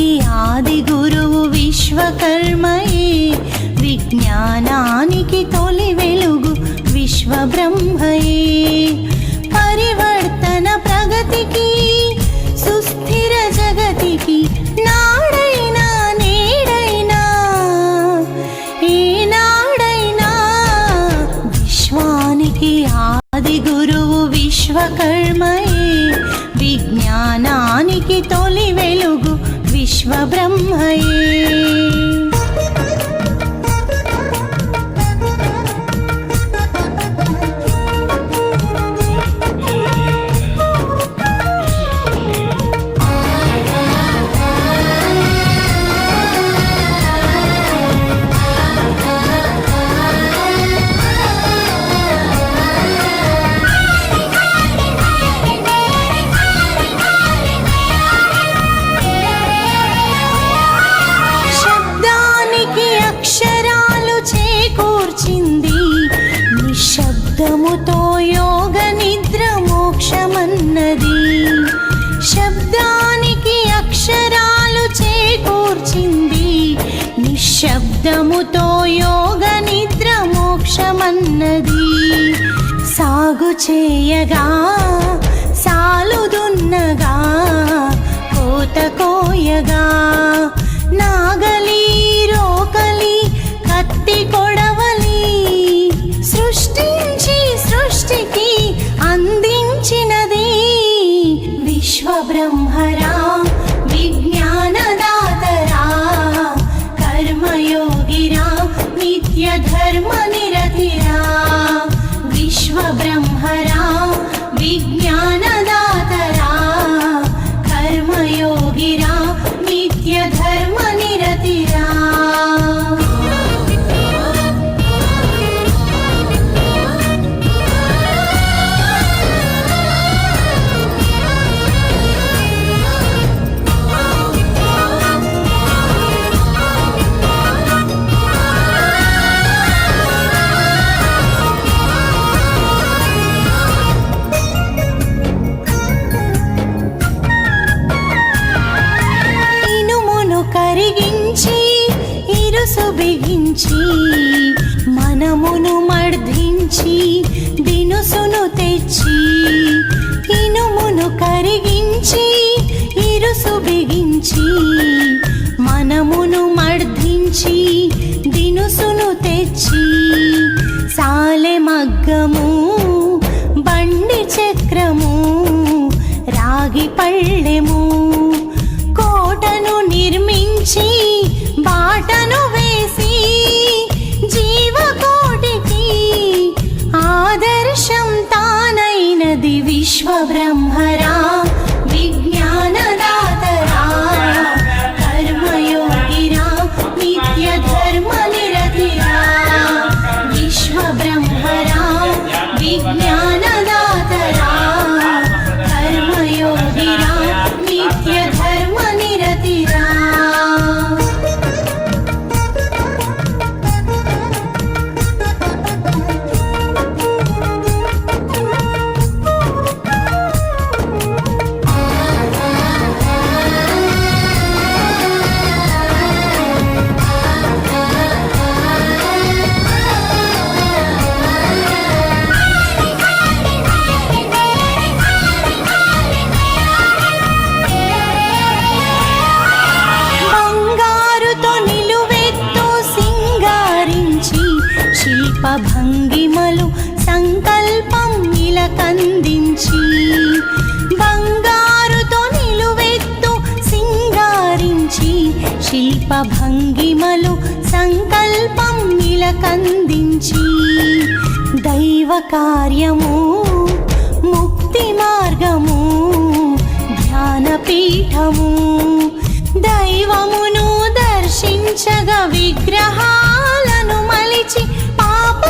విశ్వానికి ఆది గురువు విశ్వకర్మయే. విజ్ఞానానికి తొలి వెలుగు విశ్వబ్రహ్మయే. విశ్వబ్రహ్మయే. యోగ నిద్ర మోక్షమన్నది. శబ్దానికి అక్షరాలు చేకూర్చింది. నిశ్శబ్దముతో యోగ నిద్ర మోక్షమన్నది. సాగు చేయగా సాలుదున్నగా धर्म బిగించి మనమును మర్ధించి దినుసును తెచ్చి ఇనుమును కరిగించి ఇరుసు బిగించి మనమును మర్ధించి దినుసును తెచ్చి సాలె మగ్గము శిల్ప భంగిమలు సంకల్పం నిలకందించి దైవ కార్యము ముక్తి మార్గము ధ్యానపీఠము. దైవమును దర్శించగ విగ్రహాలను మలిచి పాప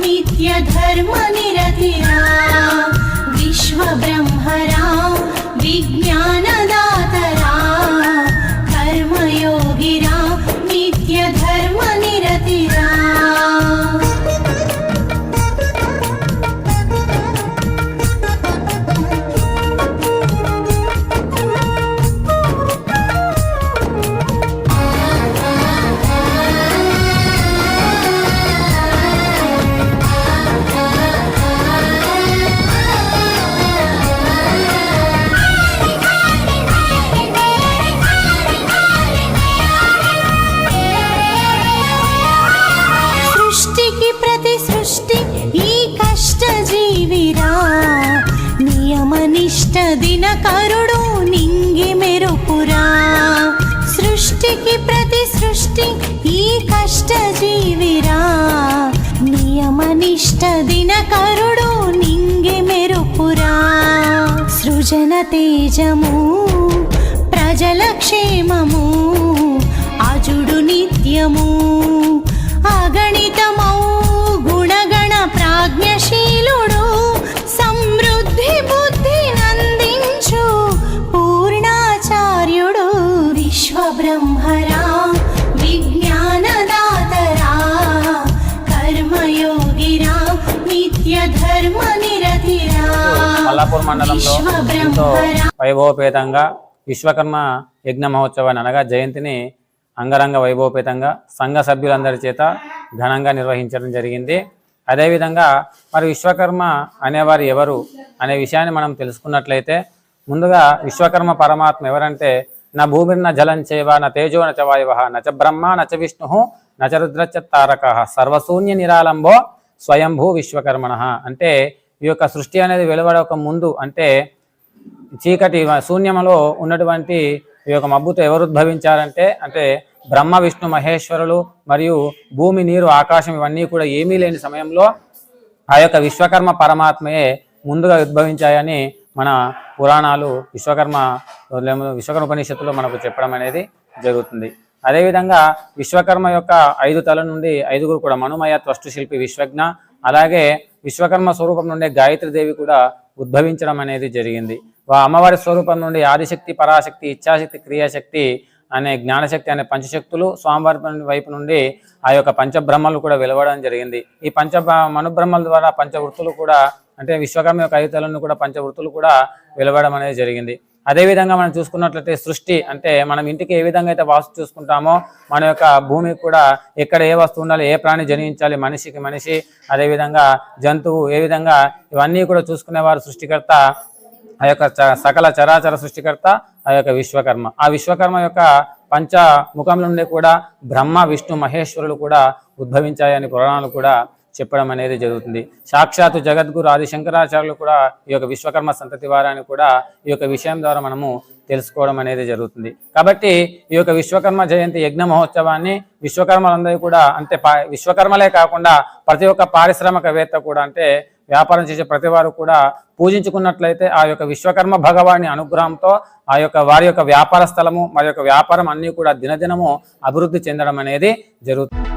नित्यधर्मनिरधिरा विश्वब्रह्मरा विज्ञान సృష్టి ఈ కష్ట జీవిరా నియమనిష్ట దినకరుడు నింగి మెరుపురా. సృజన తేజము ప్రజల క్షేమము అజుడు నిత్యము అగణితమౌ మల్లాపూర్ మండలంలో ఎంతో వైభవపేతంగా విశ్వకర్మ యజ్ఞ మహోత్సవాన్ని అనగా జయంతిని అంగరంగ వైభవపేతంగా సంఘ సభ్యులందరి చేత ఘనంగా నిర్వహించడం జరిగింది. అదేవిధంగా మరి విశ్వకర్మ అనేవారు ఎవరు అనే విషయాన్ని మనం తెలుసుకున్నట్లయితే ముందుగా విశ్వకర్మ పరమాత్మ ఎవరంటే నా భూమిర్న జలం చేవ నా తేజో నచ వాయువ నచ బ్రహ్మ నచ విష్ణు నచ రుద్రచ తారక. సర్వశూన్య నిరాలంబో స్వయంభూ విశ్వకర్మణ. అంటే ఈ యొక్క సృష్టి అనేది వెలువడక ముందు అంటే చీకటి శూన్యములో ఉన్నటువంటి ఈ యొక్క మబ్బుతో ఎవరు ఉద్భవించారంటే అంటే బ్రహ్మ విష్ణు మహేశ్వరులు మరియు భూమి నీరు ఆకాశం ఇవన్నీ కూడా ఏమీ లేని సమయంలో ఆ యొక్క విశ్వకర్మ పరమాత్మయే ముందుగా ఉద్భవించాయని మన పురాణాలు విశ్వకర్మ విశ్వకర్మ ఉపనిషత్తులో మనకు చెప్పడం అనేది జరుగుతుంది. అదేవిధంగా విశ్వకర్మ యొక్క ఐదు తల నుండి ఐదుగురు కూడా మనుమయ త్వష్టు శిల్పి విశ్వజ్ఞ అలాగే విశ్వకర్మ స్వరూపం నుండి గాయత్రి దేవి కూడా ఉద్భవించడం అనేది జరిగింది. వా అమ్మవారి స్వరూపం నుండి ఆదిశక్తి పరాశక్తి ఇచ్ఛాశక్తి క్రియాశక్తి అనే జ్ఞానశక్తి అనే పంచశక్తులు స్వామివారి వైపు నుండి ఆ యొక్క పంచబ్రహ్మలు కూడా వెలువడడం జరిగింది. ఈ పంచ మనుబ్రహ్మల ద్వారా పంచవృత్తులు కూడా అంటే విశ్వకర్మ యొక్క ఐదుతలను కూడా పంచవృత్తులు కూడా వెలవడం అనేది జరిగింది. అదేవిధంగా మనం చూసుకున్నట్లయితే సృష్టి అంటే మనం ఇంటికి ఏ విధంగా అయితే వాస్తు చూసుకుంటామో మన యొక్క భూమికి కూడా ఎక్కడ ఏ వస్తువు ఉండాలి ఏ ప్రాణి జనించాలి మనిషికి మనిషి అదేవిధంగా జంతువు ఏ విధంగా ఇవన్నీ కూడా చూసుకునేవారు సృష్టికర్త ఆ యొక్క చ- సకల చరాచర సృష్టికర్త ఆ యొక్క విశ్వకర్మ. ఆ విశ్వకర్మ యొక్క పంచ ముఖం నుండి కూడా బ్రహ్మ విష్ణు మహేశ్వరులు కూడా ఉద్భవించాయని పురాణాలు కూడా చెప్పడం అనేది జరుగుతుంది. సాక్షాత్తు జగద్గురు ఆది శంకరాచార్యులు కూడా ఈ యొక్క విశ్వకర్మ సంతతి వారాన్ని కూడా ఈ యొక్క విషయం ద్వారా మనము తెలుసుకోవడం అనేది జరుగుతుంది. కాబట్టి ఈ యొక్క విశ్వకర్మ జయంతి యజ్ఞ మహోత్సవాన్ని విశ్వకర్మలందరూ కూడా అంటే పా విశ్వకర్మలే కాకుండా ప్రతి ఒక్క పారిశ్రామికవేత్త కూడా అంటే వ్యాపారం చేసే ప్రతి వారు కూడా పూజించుకున్నట్లయితే ఆ యొక్క విశ్వకర్మ భగవాని అనుగ్రహంతో ఆ యొక్క వారి యొక్క వ్యాపార స్థలము మరి యొక్క వ్యాపారం అన్నీ కూడా దినదినము అభివృద్ధి చెందడం అనేది జరుగుతుంది.